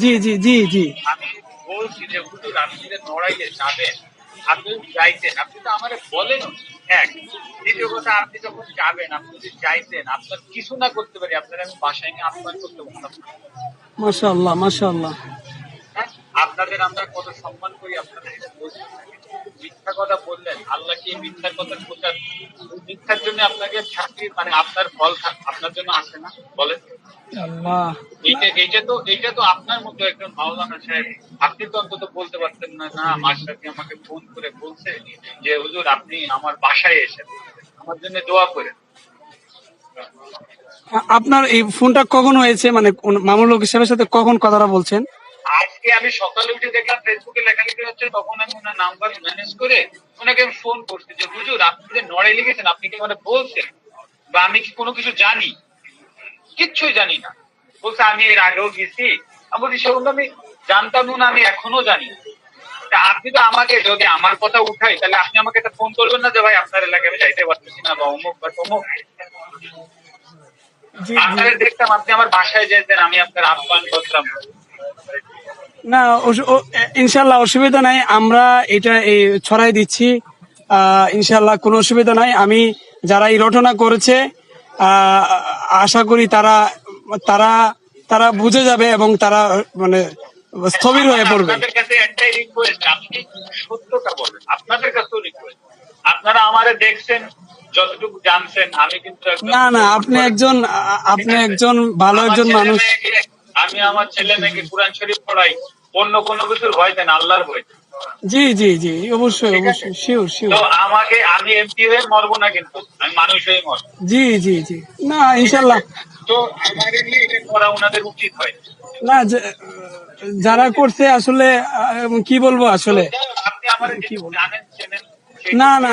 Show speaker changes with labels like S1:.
S1: জি জি জি জি
S2: আমি বলছি যে হুজুর আপনি যে নড়াইলে যাবেন আপনি যাইতেন আপনি তো আমারে বলেন এক দ্বিতীয় কথা আপনি যখন যাবেন আপনি যদি চাইতেন আপনার কিছু না করতে পারি আপনার আমি বাসায় নিয়ে আপ্যায়ন করতে পারতাম।
S1: মাশাআল্লাহ মাশাআল্লাহ
S2: হ্যাঁ? আপনাদের আমরা কত সম্মান করি আপনাদের। মিথ্যা কথা বললেন আল্লাহ কি মিথ্যার কথা প্রচার মিথ্যার জন্য আপনাকে শাস্তি মানে আপনার ফল আপনার জন্য আসে না? বলেন। এইটা এইটা তো এইটা তো আপনার মতো একজন মাওলানা সাহেব। আপনি তো অন্তত বলতে পারতেন না না মাস্টারকে আমাকে ফোন করে বলছে যে হুজুর আপনি আমার বাসায় এসেন আমার জন্য দোয়া করেন।
S1: আপনার এই ফোনটা কখন হয়েছে? মানে মামুল হক সাহেবের সাথে কখন কথাটা বলছেন?
S2: আজকে আমি সকালে উঠে দেখলাম ফেসবুকে লেখালেখি হচ্ছে তখন আমি ওনার নাম্বার ম্যানেজ করে ওনাকে আমি ফোন করছি যে, হুজুর, আপনি যে নড়ে লিখেছেন, আপনি কি মানে বলছেন? বা আমি কি কোনো কিছু জানি? কিচ্ছুই জানি না। বলছে, আমি এর আগেও গেছি। আমি বলছি সেগুলো আমি জানতাম না, আমি এখনও জানি তা আপনি তো আমাকে, যদি আমার কথা উঠাই, তাহলে আপনি আমাকে একটা ফোন করবেন না যে, ভাই, আপনার এলাকায় আমি যাইতে পারতেছি না বা অমুক বা তমুক? আপনারা দেখতাম আপনি আমার বাসায় যেতেন আমি আপনার আহ্বান করতাম।
S1: না ইনশাল্লাহ অসুবিধা নাই। আমরা এটা এই ছড়াই দিচ্ছি। ইনশাল্লাহ কোনো অসুবিধা নাই। আমি যারা এই রটনা করেছে আশা করি তারা তারা তারা বুঝে যাবে এবং তারা মানে স্থবির হয়ে পড়বে।
S2: আপনাদের কাছে আপনারা আমারে দেখছেন যতটুকু জানছেন আমি কিন্তু
S1: না না আপনি একজন আপনি একজন ভালো একজন মানুষ।
S2: আমি আমার ছেলে মেয়েকে কোরআন শরীফ পড়াই অন্য কোনো কিছুর ভয় দেন আল্লাহর ভয়।
S1: জি জি জি অবশ্যই অবশ্যই শিওর শিওর
S2: তো আমাকে আমি এমপি হয়ে মরবো না কিন্তু আমি মানুষ হয়ে মরবো।
S1: জি জি জি। না ইনশাল্লাহ
S2: তো এটা করা ওনাদের উচিত হয়।
S1: না যারা করছে আসলে কি বলব আসলে?
S2: আপনি আমার সেই
S1: না না